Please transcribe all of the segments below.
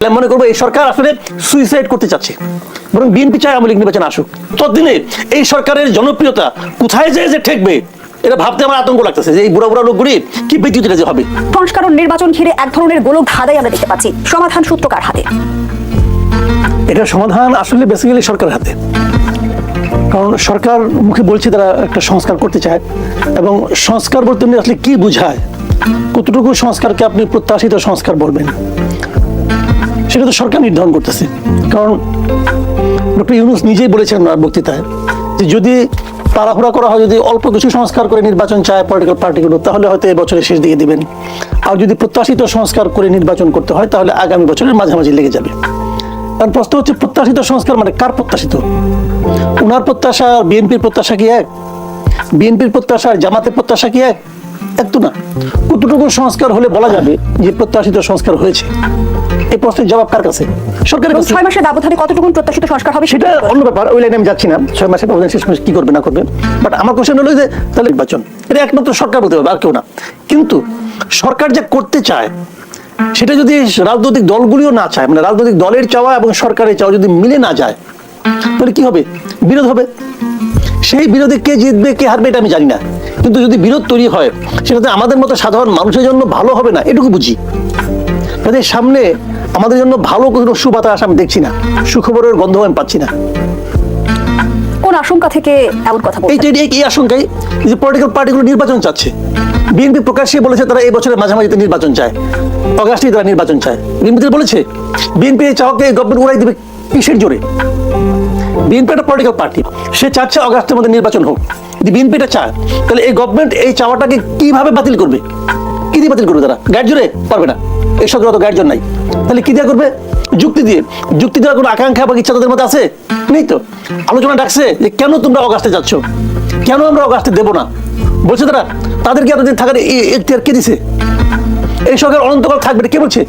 মনে করব এই সরকার আসলে সুইসাইড করতে চাচ্ছে। বরং বিএনপি চায় আওয়ামী লীগ নির্বাচন আসুক। ততদিনে এই সরকারের জনপ্রিয়তা কোথায় যায় যে ঠেকবে এটা ভাবতে আমার আতঙ্ক লাগতেছে যে এই বুড়া বুড়া লোকগুলি কি বিদ্যুৎ যে হবে সংস্কার নির্বাচন ঘিরে এক ধরনের গোলক ধাঁধাই আমরা দেখতে পাচ্ছি। সমাধান সূত্রকার হাতে? এটার সমাধান আসলে বেসিক্যালি সরকারের হাতে। কারণ সরকার মুখে বলছে তারা একটা সংস্কার করতে চায়। এবং সংস্কার বলতে আসলে কি বুঝায়? কতটুকু সংস্কারকে আপনি প্রত্যাশিত সংস্কার বলবেন? সেটা তো সরকার নির্ধারণ করতেছে। কারণ ডক্টর ইউনুস নিজেই বলেছেন ওনার বক্তৃতায় যে যদি তাড়াহুড়া করা হয়, যদি অল্প কিছু সংস্কার করে নির্বাচন চায় পলিটিক্যাল পার্টিগুলো তাহলে হয়তো এই বছরের শেষ দিকে দিবেন। আর যদি প্রত্যাশিত সংস্কার করে নির্বাচন করতে হয়, তাহলে আগামী বছরের মাঝামাঝি লেগে যাবে। কারণ প্রশ্ন হচ্ছে, প্রত্যাশিত সংস্কার মানে কার প্রত্যাশিত? ওনার প্রত্যাশা আর বিএনপির প্রত্যাশা কি এক? বিএনপির প্রত্যাশা আর জামাতের প্রত্যাশা কি এক? এক তো না। কতটুকু সংস্কার হলে বলা যাবে যে প্রত্যাশিত সংস্কার হয়েছে? এই প্রশ্নের জবাব কার কাছে? সরকারের কাছে। ছয় মাসের ব্যবধানে কতটুকু প্রত্যাশিত সংস্কার হবে সেটা অন্য ব্যাপার ওই লাইনে আমি যাচ্ছি না। ছয় মাসের ব্যবধান শেষ কি করবে না করবে? বাট আমার কোশ্চেন হলো যে তাহলে নির্বাচন এটা একমাত্র সরকার বলতে পারবে আর কেউ না। কিন্তু সরকার যা করতে চায় সেটা যদি রাজনৈতিক দলগুলিও না চায় মানে রাজনৈতিক দলের চাওয়া এবং সরকারের চাওয়া যদি মিলে না যায় তাহলে কি হবে? বিরোধ হবে। সেই বিরোধে কে জিতবে কে হারবে এটা আমি জানি না। কিন্তু যদি বিরোধ তৈরি হয় সেটাতে আমাদের মতো সাধারণ মানুষের জন্য ভালো হবে না এটুকু বুঝি। তাদের সামনে আমাদের জন্য ভালো কোনো সুবাতাস আমি দেখছি না। সুখবরের গন্ধ আমি পাচ্ছি না। কোন আশঙ্কা থেকে এমন কথা বলছেন? এই- এই আশঙ্কাই যে পলিটিক্যাল পার্টিগুলো নির্বাচন চাচ্ছে। বিএনপি প্রকাশ্যে বলেছে তারা এই বছরের মাঝামাঝিতে নির্বাচন চায়। অগাস্টেই তারা নির্বাচন চায়। বিএনপি বলেছে বিএনপি এই চাওয়াকে গভর্নমেন্ট উড়াই দেবে কিসের জোরে? বিএনপি একটা পলিটিক্যাল পার্টি সে চাচ্ছে অগাস্টের মধ্যে নির্বাচন হোক। যদি বিএনপি এটা চায় তাহলে এই গভর্নমেন্ট এই চাওয়াটাকে কীভাবে বাতিল করবে? কি দিয়ে বাতিল করবে তারা? গাইড জোরে পারবে না। এই সরকার তো গাইড জোর নাই। তাহলে কি দিয়ে করবে? যুক্তি দিয়ে। যুক্তি দেওয়ার কোনো আকাঙ্ক্ষা বা ইচ্ছা তাদের মধ্যে আছে? নেই তো। আলোচনা ডাকছে যে কেন তোমরা অগাস্টে যাচ্ছ? কেন আমরা অগাস্টে দেবো না? বলছে তারা তাদেরকে আপনাদের থাকার এখতিয়ার কে দিছে? এই সরকার অনন্তকাল থাকবে কে বলছে?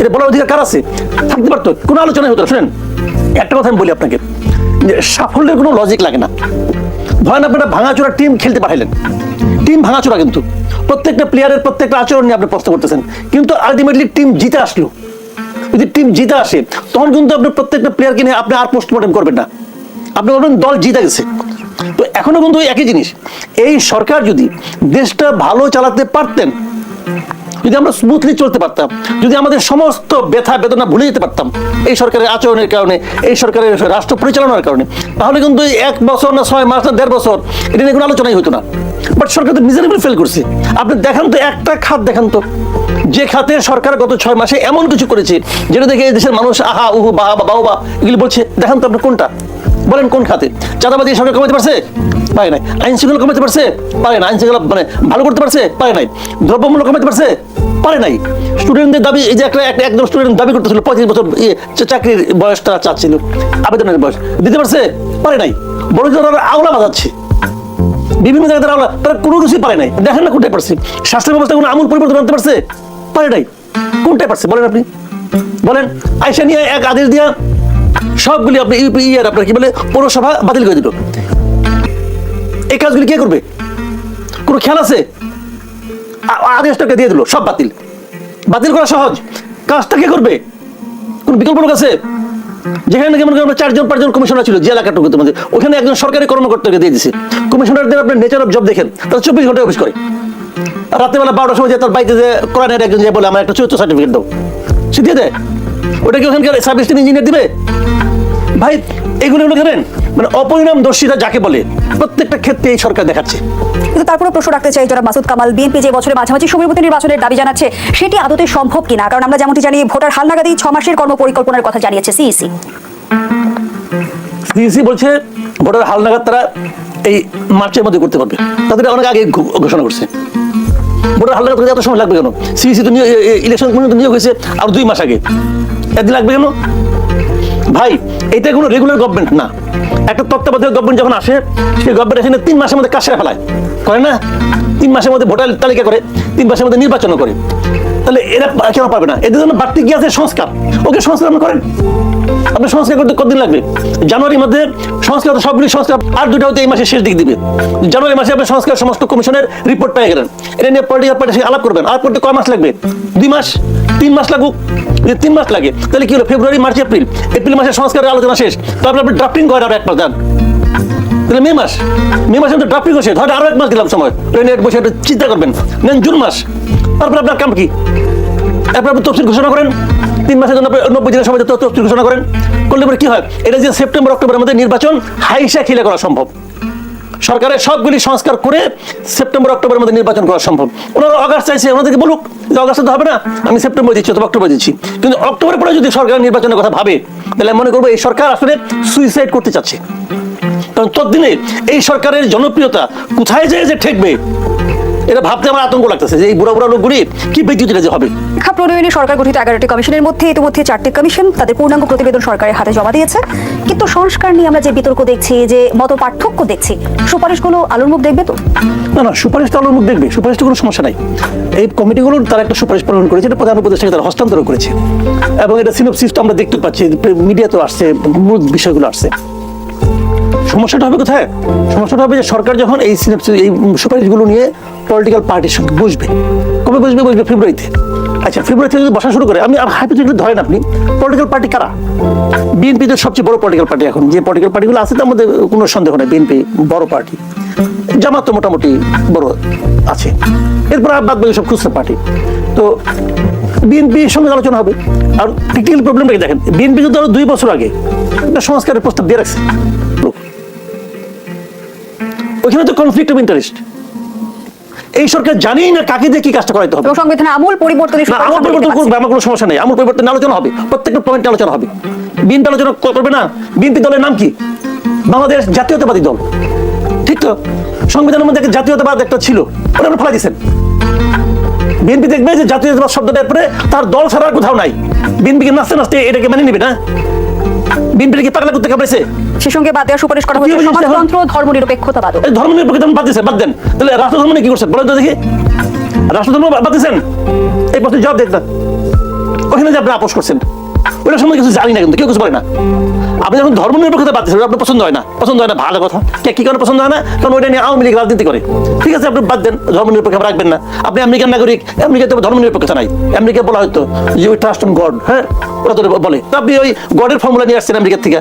এটা বলার অধিকার কার আছে? থাকতে পারতো। কোনো আলোচনাই হতো। শুনেন, একটা কথা আমি বলি আপনাকে। যে সাফল্যের কোনো লজিক লাগে না। ধরেন আপনারা ভাঙাচোরা টিম খেলতে পাঠাইলেন। টিম ভাঙাচোরা কিন্তু। প্রত্যেকটা প্লেয়ারের প্রত্যেকটা আচরণ নিয়ে আপনি প্রশ্ন করতেছেন। কিন্তু আলটিমেটলি টিম জিতে আসলো। যদি টিম জিতে আসে, তখন কিন্তু আপনি প্রত্যেকটা প্লেয়ারকে নিয়ে আপনি আর পোস্টমর্টম করবেন না। আপনি বলবেন, দল জিতে গেছে। তো এখনও কিন্তু একই জিনিস। এই সরকার যদি দেশটা ভালো চালাতে পারতেন যদি আমরা স্মুথলি চলতে পারতাম, যদি আমাদের সমস্ত ব্যথা, বেদনা ভুলে যেতে পারতাম, এই সরকারের আচরণের কারণে, এই সরকারের রাষ্ট্র পরিচালনার কারণে, তাহলে কিন্তু এক বছর না ছয় মাস না দেড় বছর, এটা নিয়ে কোনো আলোচনাই হতো না। বাট সরকার তো মিজারেবল ফেল করছে। আপনি দেখান তো, একটা খাত দেখান তো। যে খাতে সরকার গত ছয় মাসে এমন কিছু করেছে, যেটা দেখে এই দেশের মানুষ, আহা, উহু, বাহা বা বাহবা এগুলি বলছে, দেখান তো আপনি কোনটা? বলেন কোন খাতে? চাঁদাবাদি সরকার কমাতে পারছে? পারে নাই। আইন শৃঙ্খলা কমাতে পারছে? পারে না আইন শৃঙ্খলা মানে ভালো করতে পারছে? পারে নাই। দ্রব্যমূল্য কমাতে পারছে? পারে নাই। স্টুডেন্টদের দাবি, এই যে একটা একদম স্টুডেন্ট দাবি করতেছিল, পঁয়ত্রিশ বছর চাকরির বয়স তারা চাচ্ছিল, আবেদনের বয়স, দিতে পারছে? পারে নাই। বড় জোর আওলা বাজাচ্ছে। বিভিন্ন জায়গায় তারা আওলা- তারা কোনো কিছুই পারে নাই। দেখেন না কোনটাই পারছে। স্বাস্থ্য ব্যবস্থা কোনো আমূল পরিবর্তন আনতে পারছে? পারে নাই। কোনটাই পারছে? বলেন আপনি। বলেন। আইসা নিয়ে এক আদেশ দিয়া সবগুলি আপনি ইউপি আপনার কি বলে পৌরসভা বাতিল করে দিল। এই কাজগুলি কে করবে? কোনো খেয়াল আছে? আদেশটাকে দিয়ে দিল, সব বাতিল। বাতিল করা সহজ। কাজটা কে করবে? কোন বিকল্প লোক আছে? যেখানে নাকি মনে চারজন, পাঁচজন কমিশনার ছিল যে এলাকাটুকু মধ্যে। ওখানে একজন সরকারি কর্মকর্তাকে দিয়ে দিছে। কমিশনারদের আপনার নেচার অফ জব দেখেন, তারা চব্বিশ ঘন্টায় অফিস করে। রাত্রেবেলা বারোটার সময় যে তার বাড়িতে যে কোরআনের একজন যে বলে, আমার একটা চতুর্থ সার্টিফিকেট দাও। সে দিয়ে দেয়। ওটা কি ওখানকার সার্ভিস ইঞ্জিনিয়ার দিবে? ভাই এগুলো হলো ধরেন মানে অপরিণাম দর্শিতা যাকে বলে প্রত্যেকটা ক্ষেত্রে এই সরকার দেখাচ্ছে। কিন্তু তারপরে প্রশ্ন রাখতে চাই যারা মাসুদ কামাল বিএনপি যে বছরে মাঝামাঝি সময়ের মধ্যে নির্বাচনের দাবি জানাচ্ছে সেটি আদতে সম্ভব কিনা? কারণ আমরা যেমনটি জানি ভোটার হালনাগাদি ছ মাসের কর্মপরিকল্পনার কথা জানিয়েছে সিইসি। সিইসি বলছে ভোটার হালনাগাদ তারা এই মার্চের মধ্যে করতে পারবে। তাদের অনেক আগে ঘোষণা করছে। ভোটার হালনাগাদ করতে এত সময় লাগবে কেন? সিইসি তো ইলেকশন নিয়োগ হয়েছে আর দুই মাস আগে। একদিন লাগবে কেন? ভাই এটা কোনো রেগুলার গভর্নমেন্ট না। একটা তত্ত্বাবধায়ক গভর্নমেন্ট যখন আসে, সেই গভর্নমেন্ট এখানে তিন মাসের মধ্যে কাজ সেরে ফেলায়। করে না? তিন মাসের মধ্যে ভোটার তালিকা করে, তিন মাসের মধ্যে নির্বাচন করে। তাহলে এরা কেন পারবে না। এদের জন্য বাড়তি কি আছে? সংস্কার। ওকে সংস্কার আপনি করেন। আপনি সংস্কার করতে কতদিন লাগবে? জানুয়ারির মধ্যে সংস্কার তো সবগুলি সংস্কার, আর দুটা হতে এই মাসের শেষ দিক দিবে। জানুয়ারি মাসে আপনি সংস্কার সমস্ত কমিশনের রিপোর্ট পেয়ে গেলেন। এটা নিয়ে পলিটিক্যাল পার্টি আলাপ করবেন। আলাপ করতে কয় মাস লাগবে? দুই মাস? তিন মাস লাগুক যদি তিন মাস লাগে, তাহলে কি হলো? ফেব্রুয়ারি, মার্চ, এপ্রিল। এপ্রিল মাসে সংস্কারের আলোচনা শেষ। তারপরে আপনি ড্রাফটিং করেন আর এক মাস দেন তাহলে মে মাস, মে মাসে তো ড্রাফটিং শেষ হয়তো আরও এক মাস দিলাম সময়। ট্রেনে বসে একটু চিন্তা করবেন। নেন জুন মাস। তারপরে আপনার কাম কি? এরপর আপনি তফসিল ঘোষণা করেন। তিন মাসের জন্য নব্বই দিনের সময় তফসিল ঘোষণা করেন। করলে পরে কি হয়? এটা যে সেপ্টেম্বর অক্টোবরের মধ্যে নির্বাচন, হাইসা খিলে করা সম্ভব। সরকারের সবগুলি সংস্কার করে সেপ্টেম্বর অক্টোবরের মধ্যে নির্বাচন করা সম্ভব। ওনারা অগাস্ট চাইছে ওনাদেরকে বলুক যে অগাস্টে তো হবে না, আমি সেপ্টেম্বর দিচ্ছি অথবা অক্টোবর দিচ্ছি। কিন্তু অক্টোবরের পরে যদি সরকার নির্বাচনের কথা ভাবে, তাহলে মনে করব এই সরকার আসলে সুইসাইড করতে চাচ্ছে। কারণ ততদিনে এই সরকারের জনপ্রিয়তা কোথায় যায় যে ঠেকবে? এটা ভাবতে আমার আতঙ্ক লাগতেছে যে এই বুড়া বুড়া লোকগুলি কি বিদ্যুৎ যে হবে? শিক্ষা প্রণয়নে সরকার গঠিত এগারোটি কমিশনের মধ্যে ইতিমধ্যে চারটি কমিশন তাদের পূর্ণাঙ্গ প্রতিবেদন সরকারের হাতে জমা দিয়েছে। কিন্তু সংস্কার নিয়ে আমরা যে বিতর্ক দেখছি যে মত পার্থক্য দেখছি সুপারিশগুলো আলোর মুখ দেখবে তো? না না সুপারিশ তো আলোর মুখ দেখবে। সুপারিশটা কোনো সমস্যা নাই। এই কমিটিগুলোর তারা একটা সুপারিশ প্রণয়ন করেছে এটা প্রধান উপদেষ্টাকে তারা হস্তান্তর করেছে। এবং এটা সিনোপসিসটা আমরা দেখতে পাচ্ছি মিডিয়াতেও আসছে মূল বিষয়গুলো আসছে। সমস্যাটা হবে কোথায়? সমস্যাটা হবে যে সরকার যখন এই এই সুপারিশগুলো নিয়ে পলিটিক্যাল পার্টির সঙ্গে বসবে। কবে বসবে? বসবে ফেব্রুয়ারিতে। আচ্ছা ফেব্রুয়ারি থেকে যদি বসা শুরু করে, আমি হাইপোথেটিক্যালি ধরেন আপনি পলিটিক্যাল পার্টি কারা? বিএনপি তো সবচেয়ে বড় পলিটিক্যাল পার্টি এখন। যে পলিটিক্যাল পার্টিগুলো আছে, তার মধ্যে কোনো সন্দেহ নেই, বিএনপি বড় পার্টি জামাত তো মোটামুটি বড় আছে। এরপর বাদ বাকি সব খুচরা পার্টি তো বিএনপির সঙ্গে আলোচনা হবে। আর প্রবলেমটাকে দেখেন? বিএনপি আরও দুই বছর আগে একটা সংস্কারের প্রস্তাব দিয়ে রাখছে। ওইখানে তো কনফ্লিক্ট অফ ইন্টারেস্ট এই সরকার জানেই না কাকে দিয়ে কি কাজটা করাইতে হবে। সংবিধানে আমূল পরিবর্তনের না সুপারিশ আমার আমরা দেখতে পরিবর্তন। করবে আমার কোনো সমস্যা নেই। আমার পরিবর্তন আলোচনা হবে। প্রত্যেকটা পয়েন্টে আলোচনা হবে। বিএনপি আলোচনা করবে না। বিএনপি দলের নাম কি? বাংলাদেশ জাতীয়তাবাদী দল। ঠিক তো? সংবিধানের মধ্যে একটা জাতীয়তাবাদ একটা ছিল। ওটা আপনি ফেলা দিচ্ছেন বিএনপি দেখবে যে জাতীয়তাবাদ শব্দটার পরে তার দল ছাড়া আর কোথাও নাই। বিএনপিকে নাচতে নাচতে এটাকে মেনে নিবে না? বিএনপি কি পাগলা করতে কাপড়েছে সে সঙ্গে বাদ দেওয়ার সুপারিশ করা এখন? সমাজতন্ত্র ধর্ম নিরপেক্ষতাবাদ এই ধর্ম নিরপেক্ষতা বাদ দিয়েছে বাদ দেন। তাহলে রাষ্ট্র ধর্ম কি করছে বলেন তো দেখি। রাষ্ট্র ধর্ম বাদ দিয়েছেন? এই প্রশ্নের জবাব দেখ না ওখানে যে আপনি আপোষ করছেন? ওটার সময় কিছু জানি না কিন্তু, কেউ কিছু বলে না। আপনি যখন ধর্ম নিরপেক্ষতা বাদ দিয়েছেন ওটা আপনার পছন্দ হয় না। পছন্দ হয় না, ভালো কথা। কে কি কারণে পছন্দ হয় না? কারণ ওইটা নিয়ে আওয়ামী লীগ রাজনীতি করে। ঠিক আছে, আপনি বাদ দেন ধর্ম নিরপেক্ষ রাখবেন না। আপনি আমেরিকান নাগরিক আমেরিকাতে ধর্ম নিরপেক্ষতা নাই। আমেরিকা বলা হয়তো যে ওই ট্রাস্ট অন গড হ্যাঁ? ওরা তো বলে। তো আপনি ওই গডের ফর্মুলা নিয়ে আসছেন আমেরিকার থেকে।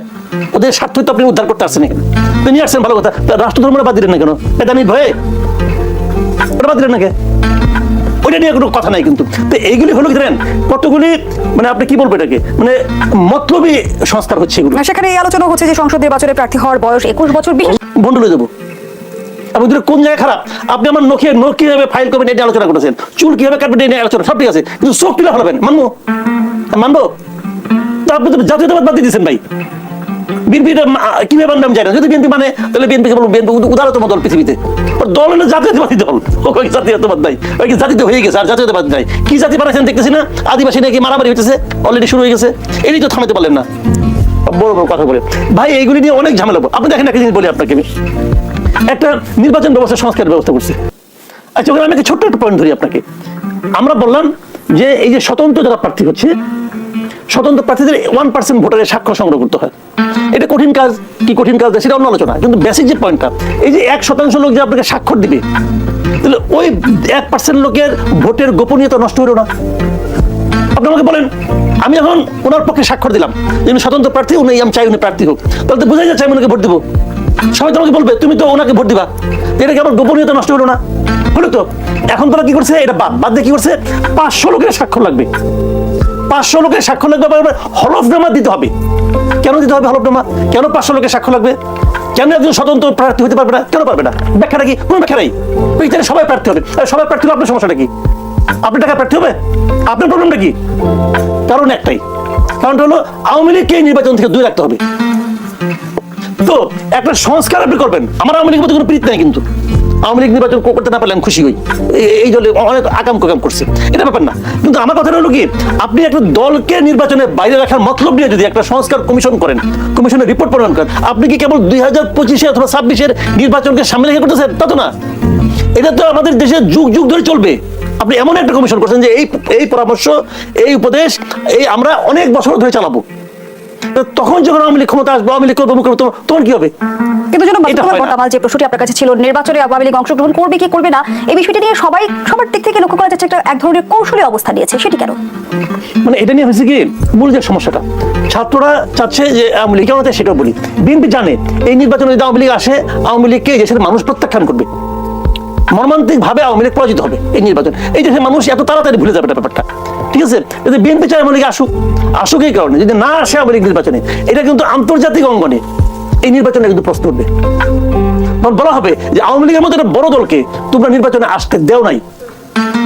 ওদের স্বার্থ তো আপনি উদ্ধার করতে আসছেন এখানে। নিয়ে আসছেন ভালো কথা। রাষ্ট্র ধর্মটা বাদ দিলেন না কেন? বেদানির ভয়ে ওটা বাদ দিলেন না কে? ওইটা নিয়ে কোনো কথা নাই কিন্তু। তো এইগুলি হলো কি জানেন কতগুলি মানে আপনি কি বলব এটাকে মানে মতলবী সংস্কার হচ্ছে এগুলো। সেখানে এই আলোচনা হচ্ছে যে সংসদ নির্বাচনে প্রার্থী হওয়ার বয়স একুশ বছর বিশেষ বন্ডলে দেবো দুটো কোন জায়গায় খারাপ আপনি আমার নখে নখ কীভাবে ফাইল করবেন এটা আলোচনা করেছেন চুল কীভাবে কাটবেন এটা আলোচনা সব ঠিক আছে কিন্তু চোখ তুলে ফেলাবেন মানবো? মানবো? তো আপনি তো জাতীয়তাবাদ বাদ দিয়ে দিয়েছেন ভাই। কীভাবে আমি জানি যদি বিএনপি মানে তাহলে বিএনপি উদারতম দল পৃথিবীতে। দল জাতীয়তাবাদী দল। ও কই জাতীয়তাবাদ নাই? ওই জাতিতে হয়ে গেছে, আর জাতীয়তাবাদ নাই? কি জাতি বানাইছেন দেখতেছি না? আদিবাসী নাকি মারামারি হইতেছে? অলরেডি শুরু হয়ে গেছে। তো থামাতে পারলেন না। বড় বড় কথা বলে। ভাই, এইগুলি নিয়ে অনেক ঝামেলা। আপনি দেখেন একটা জিনিস বলি আপনাকে একটা নির্বাচন ব্যবস্থা সংস্কার ব্যবস্থা করছে। আচ্ছা ওখানে আমি একটা ছোট্ট একটা পয়েন্ট ধরি আপনাকে। আমরা বললাম যে, এই যে স্বতন্ত্র যারা প্রার্থী হচ্ছে স্বতন্ত্র প্রার্থীদের ওয়ান পার্সেন্ট ভোটারের স্বাক্ষর সংগ্রহ করতে হয়। এটা কঠিন কাজ, কি কঠিন কাজ সেটা অন্য আলোচনা, কিন্তু বেসিক যে পয়েন্টটা এই যে এক শতাংশ লোক যে আপনাকে স্বাক্ষর দিবে, তাহলে ওই এক পার্সেন্ট লোকের ভোটের গোপনীয়তা নষ্ট হলো না। আপনি আমাকে বলেন, আমি এখন ওনার পক্ষে স্বাক্ষর দিলাম, যিনি স্বতন্ত্র প্রার্থী, উনি আমি চাই উনি প্রার্থী হোক। তাহলে তো বোঝাই যাচ্ছে আমি ওনাকে ভোট দিব। সবাই তো আমাকে বলবে, তুমি তো ওনাকে ভোট দিবা। এটা কি আমার গোপনীয়তা নষ্ট হলো না? হলো তো, এখন তারা কি করছে? এটা বাদ বাদ দিয়ে কি করছে? পাঁচশো লোকের স্বাক্ষর লাগবে। পাঁচশো লোকের স্বাক্ষর লাগবে, আবার হলফনামা দিতে হবে। কেন দিতে হবে হলফনামা? কেন পাঁচশো লোকের স্বাক্ষর লাগবে? কেন একজন স্বতন্ত্র প্রার্থী হতে পারবে না? কেন পারবে না? ব্যাখ্যাটা কি? কোনো ব্যাখ্যা নেই। ওইখানে সবাই প্রার্থী হবে। সবাই প্রার্থী হলে আপনার সমস্যাটা কি? আপনি টাকা প্রার্থী হবে? আপনার প্রবলেমটা কি? কারণ একটাই। কারণটা হলো, আওয়ামী লীগকে নির্বাচন থেকে দূরে রাখতে হবে। তো, একটা সংস্কার আপনি করবেন। আমার আওয়ামী লীগের মধ্যে কোনো প্রীত নাই কিন্তু। আওয়ামী লীগ নির্বাচন করতে না পারলে আমি খুশি হই। এই দলে অনেক আকাম কুকাম করছে। এটা ব্যাপার না। কিন্তু আমার কথা হলো কি, আপনি একটা দলকে নির্বাচনে বাইরে রাখার মতলব নিয়ে যদি একটা সংস্কার কমিশন করেন, কমিশনের রিপোর্ট প্রদান করেন, আপনি কি কেবল দুই হাজার পঁচিশে অথবা ছাব্বিশের নির্বাচনকে সামনে রেখে করতেছেন? তা তো না। এটা তো আমাদের দেশে যুগ যুগ ধরে চলবে। আপনি এমন একটা কমিশন করছেন যে এই এই পরামর্শ, এই উপদেশ, এই আমরা অনেক বছর ধরে চালাবো। তখন যখন আওয়ামী লীগ ক্ষমতা আসবে, আওয়ামী লীগ করব তখন কি হবে? কিন্তু যেন যে প্রশ্নটি আপনার কাছে ছিল নির্বাচনে আওয়ামী লীগ অংশগ্রহণ করবে কি করবে না এই বিষয়টি নিয়ে সবাই সবার দিক থেকে লক্ষ্য করা যাচ্ছে একটা এক ধরনের কৌশলী অবস্থা নিয়েছে। সেটি কেন? মানে এটা নিয়ে হয়েছে কি মূল যে সমস্যাটা ছাত্ররা চাচ্ছে যে আওয়ামী লীগ আছে সেটাও বলি। বিএনপি জানে এই নির্বাচনে যদি আওয়ামী লীগ আসে আওয়ামী লীগকে দেশের মানুষ প্রত্যাখ্যান করবে। মর্মান্তিক ভাবে আওয়ামী লীগ পরাজিত হবে এই নির্বাচন। এই দেশের মানুষ এত তাড়াতাড়ি ভুলে যাবে ব্যাপারটা। ঠিক আছে? যদি বিএনপি চায় আওয়ামী লীগ আসুক আসুক এই কারণে। যদি না আসে আওয়ামী লীগ নির্বাচনে এটা কিন্তু আন্তর্জাতিক অঙ্গনে এই নির্বাচনে কিন্তু প্রশ্ন উঠবে। বলা হবে যে আওয়ামী লীগের মতো একটা বড় দলকে তোমরা নির্বাচনে আসতে দেও নাই।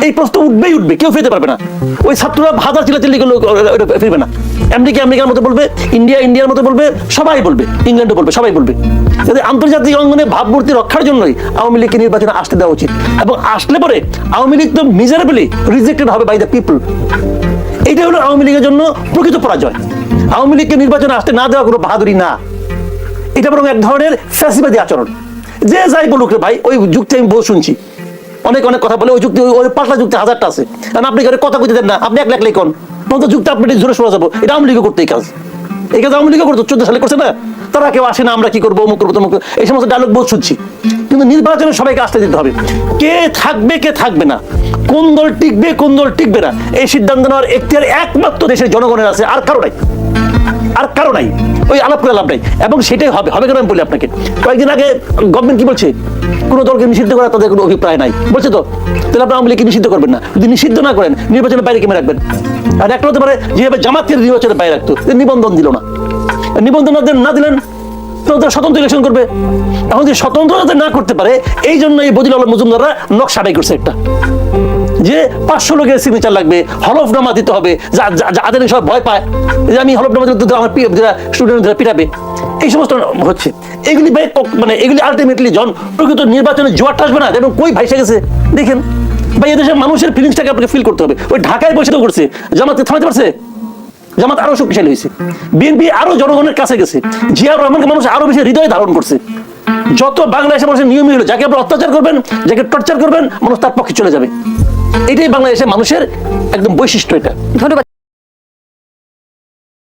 এই প্রশ্ন উঠবেই উঠবে, কেউ ফিরতে পারবে না। ওই ছাত্ররা হাজার চিল্লাচিল্লি করলে ফিরবে না। আমেরিকা আমেরিকার মতো বলবে, ইন্ডিয়া, ইন্ডিয়ার মতো বলবে, সবাই বলবে, ইংল্যান্ডও বলবে, সবাই বলবে। যাতে আন্তর্জাতিক অঙ্গনে ভাবমূর্তি রক্ষার জন্যই আওয়ামী লীগকে নির্বাচনে আসতে দেওয়া উচিত। এবং আসলে পরে আওয়ামী লীগ তো মিজারেবলি রিজেক্টেড হবে বাই দ্য পিপল এইটা হলো আওয়ামী লীগের জন্য প্রকৃত পরাজয়। আওয়ামী লীগকে নির্বাচনে আসতে না দেওয়া কোনো বাহাদুরি না। এটা বরং এক ধরনের ফ্যাসিবাদী আচরণ। যে যাই বলুক রে ভাই, ওই যুক্তি আমি বহু শুনছি। অনেক অনেক কথা বলে ওই যুক্তি, ওই- পাতলা যুক্তি হাজারটা আছে। কারণ আপনি ঘরে কথা কইতে দেন না, আপনি এক লাখ লেখন তখন তো যুক্তি আপনি জোরে শোনা যাব। এটা আওয়ামী লীগও করতে এই কাজ। এই কাজ আওয়ামী লীগও করতো, চোদ্দ সালে করছে না? তারা কেউ আসে না, আমরা কি করব, অমুক করব, তমুক এই সমস্ত ডায়লগ বহু শুনছি। কিন্তু নির্বাচনে সবাইকে আসতে দিতে হবে। কে থাকবে কে থাকবে না? কোন দল টিকবে, কোন দল টিকবে না? এই সিদ্ধান্ত নেওয়ার এখতিয়ার একমাত্র দেশের জনগণের আছে, আর কারও নাই। আর কারও নাই। ওই আলাপ করে লাভ নাই। এবং সেটাই হবে। হবে কেন আমি বলি আপনাকে? কয়েকদিন আগে গভর্নমেন্ট কি বলছে? কোনো দলকে নিষিদ্ধ করার তাদের কোনো অভিপ্রায় নাই। বলছে তো, তাহলে আপনি আওয়ামী লীগকে নিষিদ্ধ করবেন না? যদি নিষিদ্ধ না করেন, নির্বাচনের বাইরে কেমন রাখবেন? আর একটা হতে পারে, যেভাবে জামাতকে নির্বাচনের বাইরে রাখতো নিবন্ধন দিল না। নিবন্ধন না দিলেন- স্বতন্ত্র ইলেকশন করবে। এখন যে স্বতন্ত্র না করতে পারে, এই জন্য এই বদিল আলম মজুমদাররা নকশা আদায় করছে একটা। যে পাঁচশো লোকের সিগনেচার লাগবে হলফনামা দিতে হবে যাদের সব ভয় পায়। যে আমি হলফনামা দিতে আমার স্টুডেন্টরা পিটাবে। এই সমস্ত হচ্ছে। এগুলি ভাই মানে এগুলি আলটিমেটলি জন প্রকৃত নির্বাচনে জোয়ারটা আসবে না এবং কই ভাইসে গেছে। দেখেন, ভাই এদেশের মানুষের ফিলিংসটাকে আপনাকে ফিল করতে হবে। ওই ঢাকায় বসে তো করছে। জামাতে থামাতে পারছে? জামাত আরও শক্তিশালী হয়েছে। বিএনপি আরও জনগণের কাছে গেছে। জিয়াউর রহমানকে মানুষ আরও বেশি হৃদয় ধারণ করছে। যত বাংলাদেশের মানুষের নিয়মই হলো, যাকে আপনি অত্যাচার করবেন, যাকে টর্চার করবেন, মানুষ তার পক্ষে চলে যাবে। এটাই বাংলাদেশের মানুষের একদম বৈশিষ্ট্য এটা। ধন্যবাদ।